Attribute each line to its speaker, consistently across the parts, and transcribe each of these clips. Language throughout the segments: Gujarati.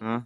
Speaker 1: હા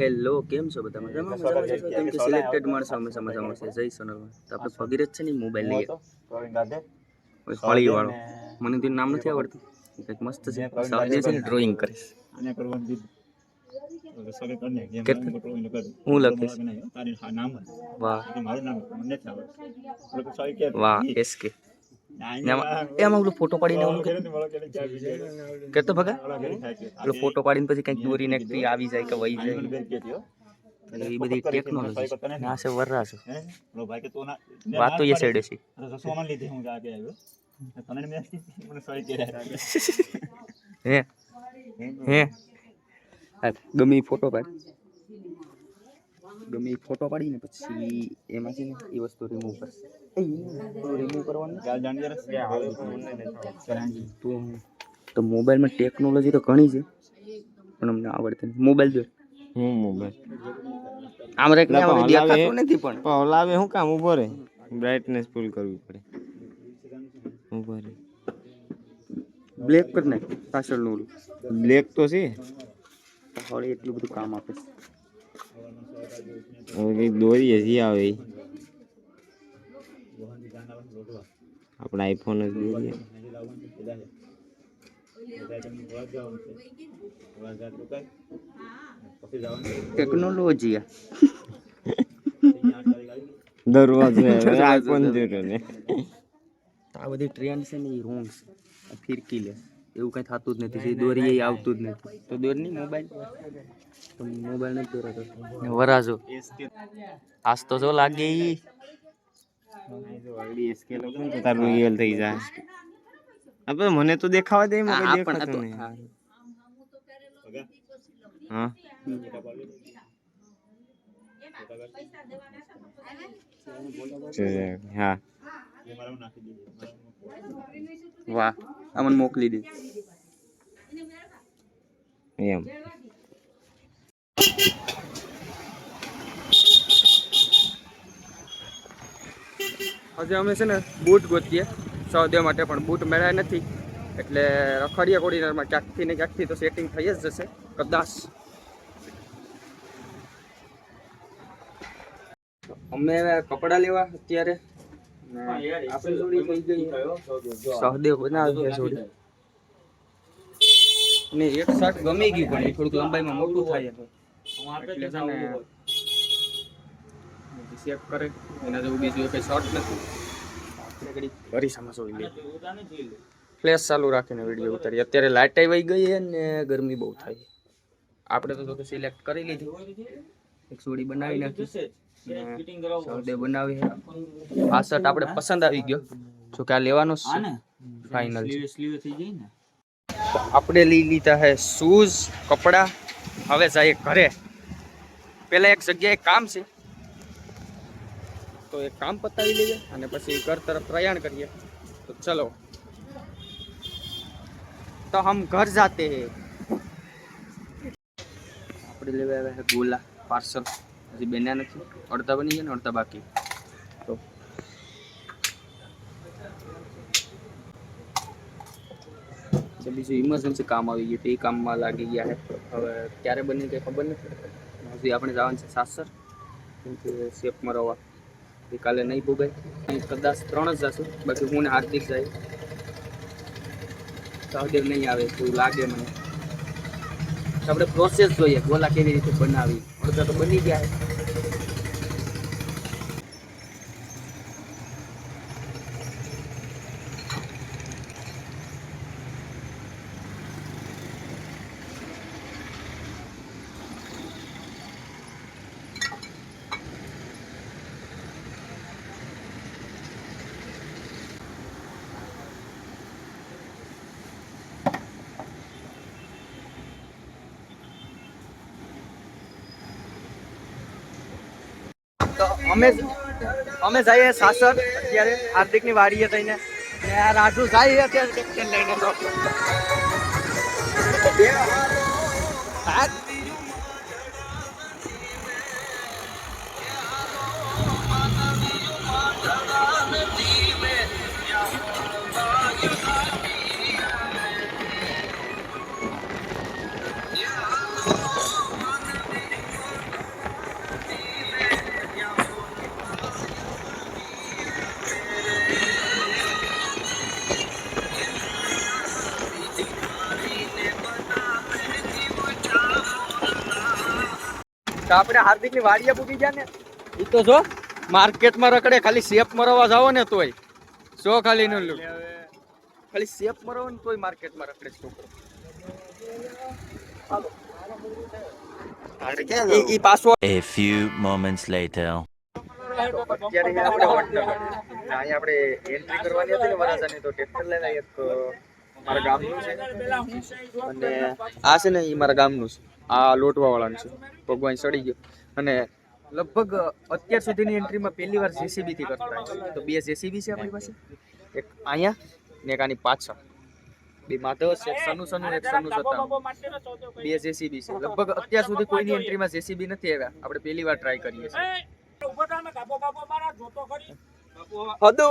Speaker 2: હેલો કેમ છો બધા મજામાં? મજામાં છો? કેમ કે સિલેક્ટેડ માણસો અમે મજામાં છે. જય સોનલમાં તો આપણે ભગીરથ છે ને મોબાઈલ લઈએ હળી વાળો. મને તેનું નામ નથી આવડતું. કંઈક મસ્ત છે. સાવજે છે ને ડ્રોઈંગ કરે. હું લખીશ. વાહ. વાહ એસ કે. એમાં ઓલો ફોટો પાડીને ઓલું કરતો ભગા? ઓલો ફોટો પાડીને પછી કંઈક દોરીને આવી જાય કે વહી જાય. એ બધી ટેકનોલોજી છે છે વરરા છે. વાત તો એ સાઈડે છે. હે હે. હા, ગમે ફોટો પાડ. ગમે ફોટો પાડીને પછી એમાં છે ને એ વસ્તુ રિમૂવ કરશે. તો તો મોબાઈલમાં ટેકનોલોજી તો ઘણી છે પણ અમને આવડતી નથી. મોબાઈલ જો
Speaker 1: હું મોબાઈલ?
Speaker 2: આમ રેક દેખાતું નથી પણ.
Speaker 1: હલાવે શું કામ? ઊભો રે બ્રાઇટનેસ ફૂલ કરવી પડે. ઊભો રે
Speaker 2: બ્લેક કર ને પાછળનું ઓલું.
Speaker 1: બ્લેક તો છે.
Speaker 2: હવે એટલું બધું કામ આપે છે.
Speaker 1: દોરી હજી આવે. આપણા આઈફોન જ જોઈએ
Speaker 2: ટેકનોલોજી આ.
Speaker 1: દરવાજો આઈફોન જોયો ને
Speaker 2: આ બધી ટ્રેન્ડ છે ને એ રોંગ છે. ફિરકી લે. એવું કઈ થતું જ નથી. દોરી એ આવતું જ નથી. તો દોર નહીં મોબાઈલ તો મોબાઈલ નથી દોરાતો. વરાજો. આજ તો જો લાગે ઈ.
Speaker 1: મને તો દેખાવા દે
Speaker 2: તો
Speaker 1: દેખાતું નહીં
Speaker 2: હા.
Speaker 1: હા
Speaker 2: વાહ અમને મને મોકલી દે
Speaker 1: એમ
Speaker 2: આજે અમે છે ને બૂટ ગોતીએ સૌદેવ માટે પણ બૂટ મળ્યા નથી. એટલે રખડિયા કોડીનારમાં ક્યાંકથી ને ક્યાંકથી તો સેટિંગ થઈ જ જશે. કદાચ. અમે કપડા લેવા અત્યારે. ને જોડી થઈ ગઈ. સહદેવ બનાવી છે જોડી. ને એક શર્ટ ગમી ગયું પણ થોડુંક લંબાઈમાં મોટું થાય એટલે ચેક કરે. એના જેવું બીજું કઈ શોર્ટ નથી. ફ્લેશ ચાલુ રાખીને વીડિયો ઉતારી અત્યારે લાઇટ આવી ગઈ છે ને ગરમી બહુ થાય. આપણે તો સિલેક્ટ કરી લીધી. એક સોડી બનાવી નાખી. સૌદે બનાવી આ શર્ટ આપણે પસંદ આવી ગયો. જો કે આ લેવાનો ફાઇનલ આપણે લઈ લીધા હે શૂઝ કપડા. હવે જઈએ ઘરે. પેલા એક જગ્યાએ કામ છે. તો એ કામ પતાવી લઈએ અને પછી ઘર તરફ પ્રયાણ કરીએ. તો ચલો. તો હમ ઘર જાતે આપણે લેવા આવ્યા છે ગોલા, પાર્સલ. હજી બન્યા નથી. અડધા બની ગયા ને, અડધા બાકી. તો બીજું ઇમરજન્સી કામ આવી ગયું તો એ કામમાં લાગી ગયા છે હવે ક્યારે બની કંઈ ખબર નથી. હજી આપણે જવાનું છે સાસર. કેમ કે શેપમાં રવા કાલે નહીં ભોગાય. કદાચ ત્રણ જ જશું. બાકી હું ને હાર્દિક જાય. સહદેવ નહીં આવે એવું લાગે મને. આપણે પ્રોસેસ જોઈએ ગોલા કેવી રીતે બનાવી. અડધા તો બની ગયા છે અમે અમે જઈએ સાસર અત્યારે હાર્દિકની વાડીએ થઈને રાજુ જાય અત્યારે. લઈને તો. આપણે હાર્દિકની વાડીએ પૂકી ગયા ને. એ તો જો માર્કેટમાં રખડે ખાલી શેપ મરવા જાવ ને તોય. શો ખાલી નું ખાલી શેપ મરવો ને તોય માર્કેટમાં રખડે છોકરો.
Speaker 3: A few moments later.
Speaker 2: અત્યારે આપણે અહીંયા આપણે એન્ટ્રી કરવાની હતી ને વરાજાની તો ટ્રેક્ટર લઈને એક મારા ગામનું છે. અને આ છે ને એ મારા ગામનું છે. આ લોટવાવાળાનું છે. ભગવાન સડી ગયો. અને લગભગ અત્યાર સુધીની એન્ટ્રીમાં પહેલી વાર જેસીબીથી કરતા તો બે જેસીબી છે આપણી પાસે. એક અહીંયા ને એક આની પાછળ. બે માધવ છે સનુ સનુ એક સનુ સત્તા બે જેસીબી છે. લગભગ અત્યાર સુધી કોઈની એન્ટ્રીમાં જેસીબી નથી આવ્યા. આપણે પહેલી વાર ટ્રાય કરીએ છીએ. હદુ.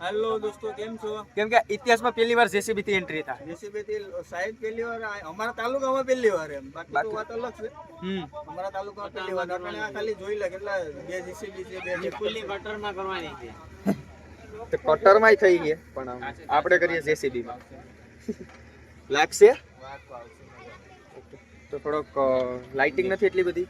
Speaker 4: હેલો દોસ્તો કેમ છો?
Speaker 2: કેમ કે ઇતિહાસમાં પહેલી વાર જેસીબી થી એન્ટ્રી થાય
Speaker 4: જેસીબી થી સાહેબ પહેલી વાર અમારા તાલુકામાં પહેલી વાર એમ. બાકી તો વાત અલગ છે.
Speaker 2: હમ.
Speaker 4: અમારા તાલુકામાં પહેલી વાર. આપણે આ ખાલી જોઈ લે કેટલા બે જેસીબી છે બે ફૂલી કટરમાં કરવાની છે.
Speaker 2: તો કટરમાંય થઈ ગયા પણ આપણે કરીએ જેસીબી માં લાગશે તો થોડોક લાઇટિંગ નથી એટલી બધી?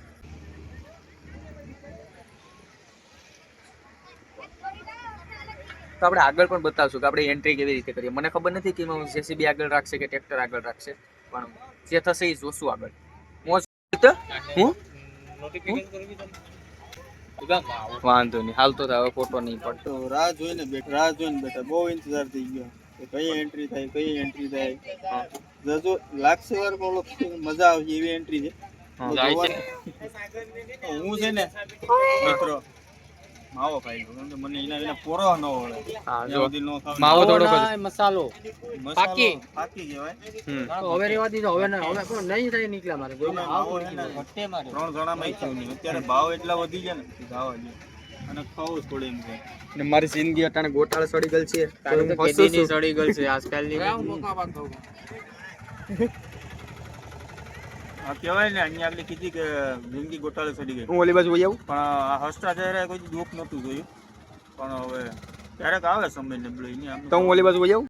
Speaker 2: તો આપણે આગળ પણ બતાવશું કે આપણે એન્ટ્રી કેવી રીતે કરીએ. મને ખબર નથી કે જેસીબી આગળ રાખશે કે ટ્રેક્ટર આગળ રાખશે પણ જે થશે એ જોશું આગળ. હું વાંધો નહીં. હાલ તો હવે ફોટો નહીં પડતો
Speaker 4: રાહ જોઈને બેઠા રાહ જોઈને બેઠા. બહુ ઇંતજાર થઈ ગયો. કે કઈ એન્ટ્રી થાય કઈ એન્ટ્રી થાય. જજો લાગશે વાર બોલો મજા આવશે એવી એન્ટ્રી છે.
Speaker 2: હું
Speaker 4: છે ને મિત્રો માવો ખાઈ લઉં મને એના વિના પોરો ન વળે.
Speaker 2: હા જો.
Speaker 4: સુધી ખાવ
Speaker 2: માવો થોડોક
Speaker 5: મસાલો.
Speaker 4: મસાલો
Speaker 5: પાકી.
Speaker 4: પાકી કહેવાય.
Speaker 5: તો હવે રેવા દીધો. હવે ને હવે નહીં થાય નીકળ્યા મારે.
Speaker 4: માવો ત્રણ ઈચ્છું નહીં. અત્યારે ભાવ એટલા વધી ગયા ને ભાવ અને ખાવું થોડી એમ છે
Speaker 2: મારી જિંદગી અટાણે ગોટાળ સડી ગયેલ છે.
Speaker 5: સડી ગયેલ છે. આજકાલની
Speaker 4: આ કહેવાય ને અહીંયા આગળ કીધી કે જિંદગી ગોટાળે ચડી ગઈ.
Speaker 2: હું ઓલી બાજુ આવું?
Speaker 4: પણ આ હસતા ચહેરા કોઈ દુઃખ નહોતું જોયું. પણ હવે ક્યારેક આવે સમય ને
Speaker 2: તો હું ઓલી બાજુ આવું?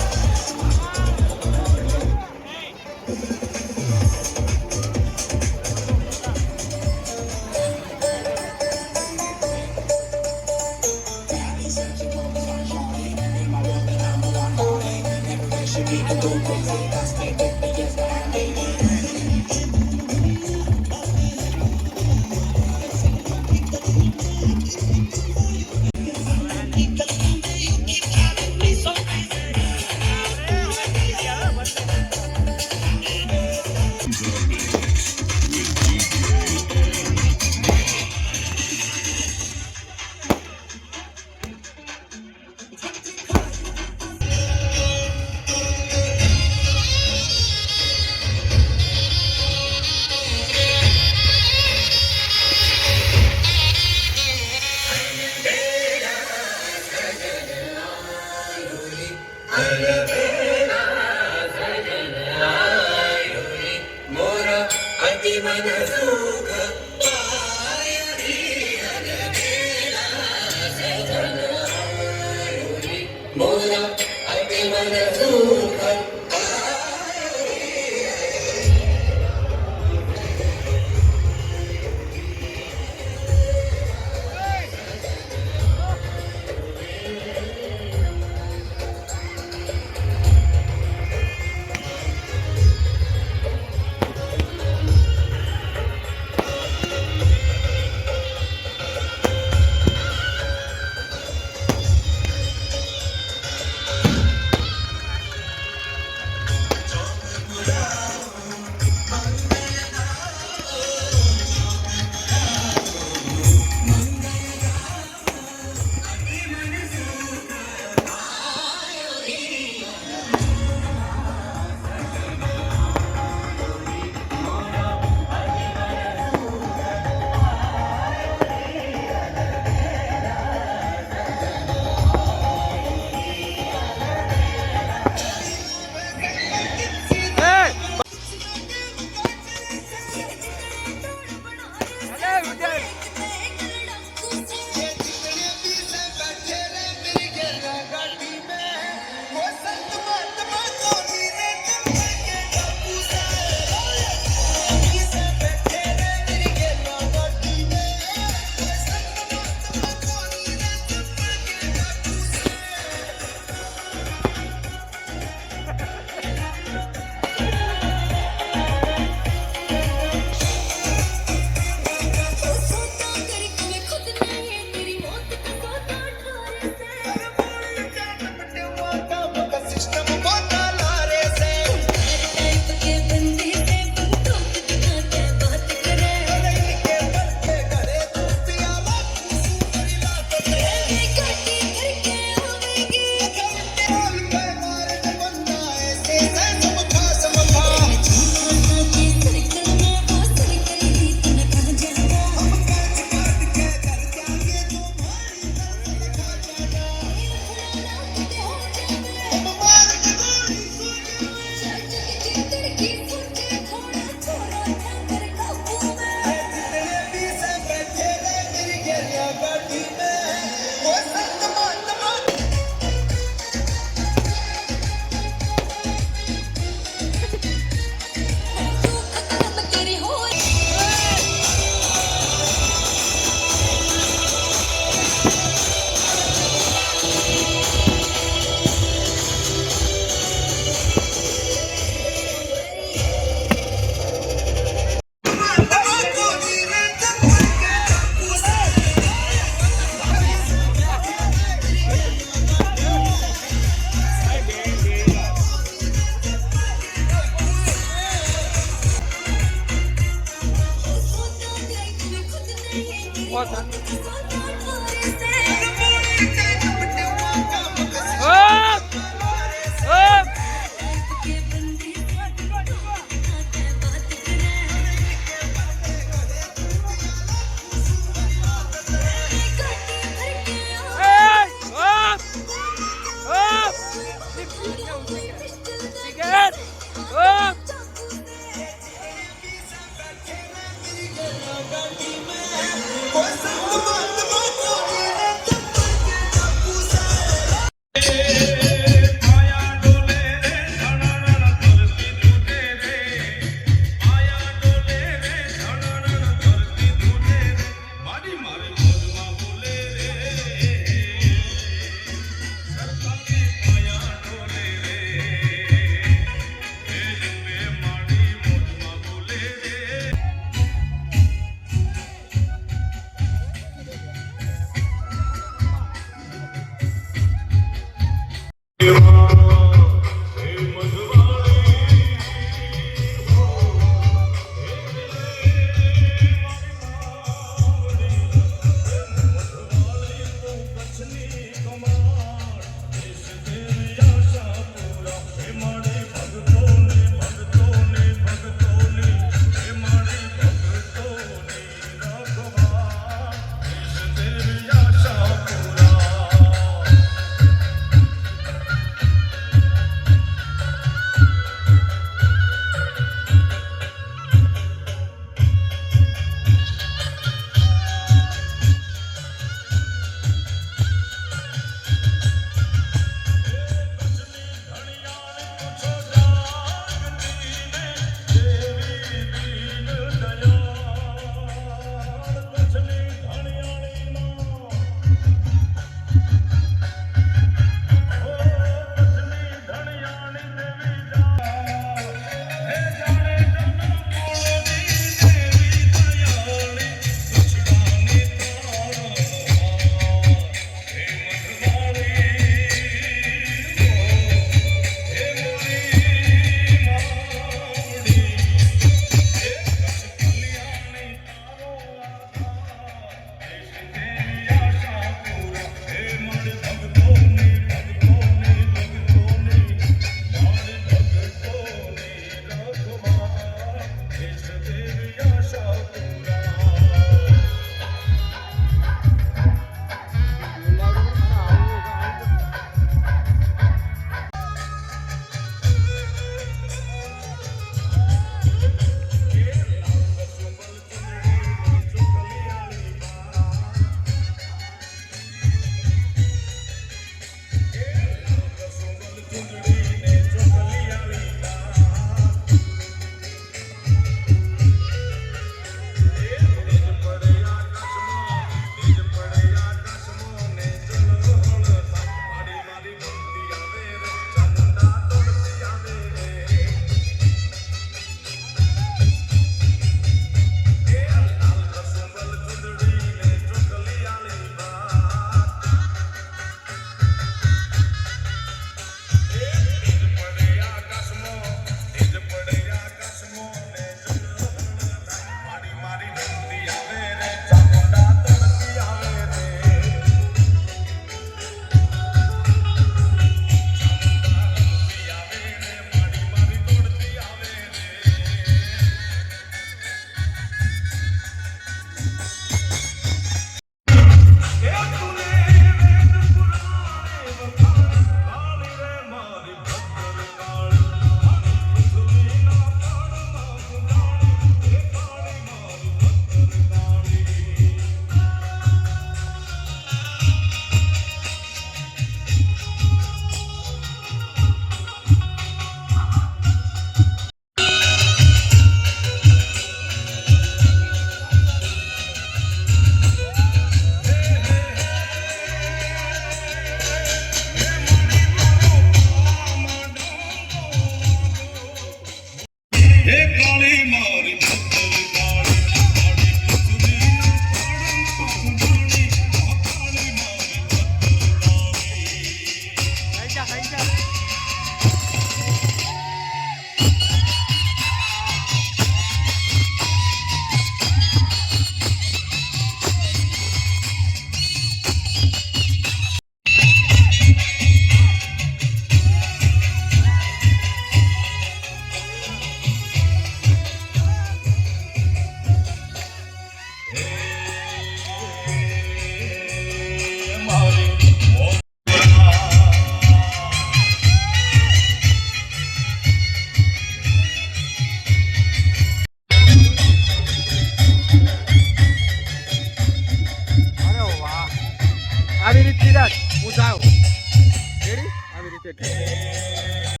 Speaker 6: ক্রিকেট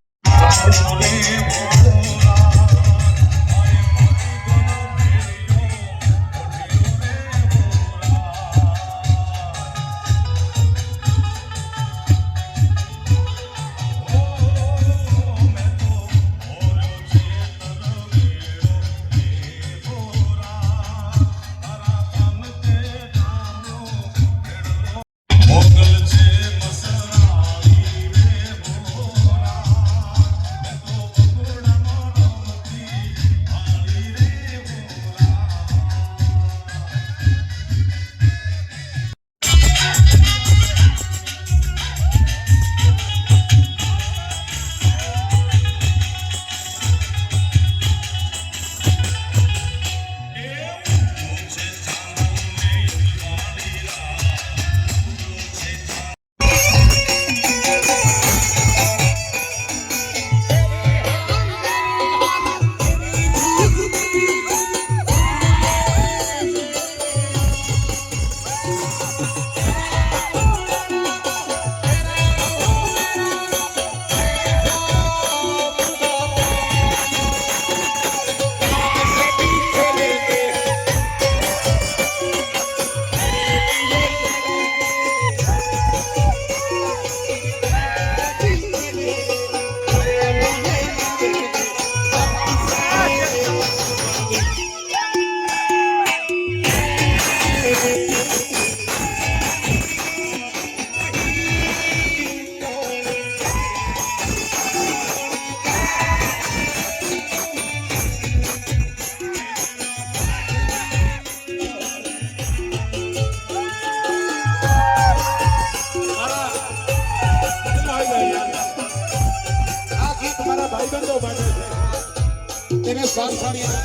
Speaker 6: તેને સારસાણીયા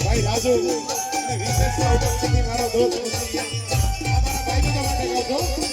Speaker 6: ભાઈ રાજુ અને વિશેષમાં ઉપસ્થિતિ મારો દોસ્ત મુસ્લિમ. અમારા ભાઈ બધા માટે ગાઉં છું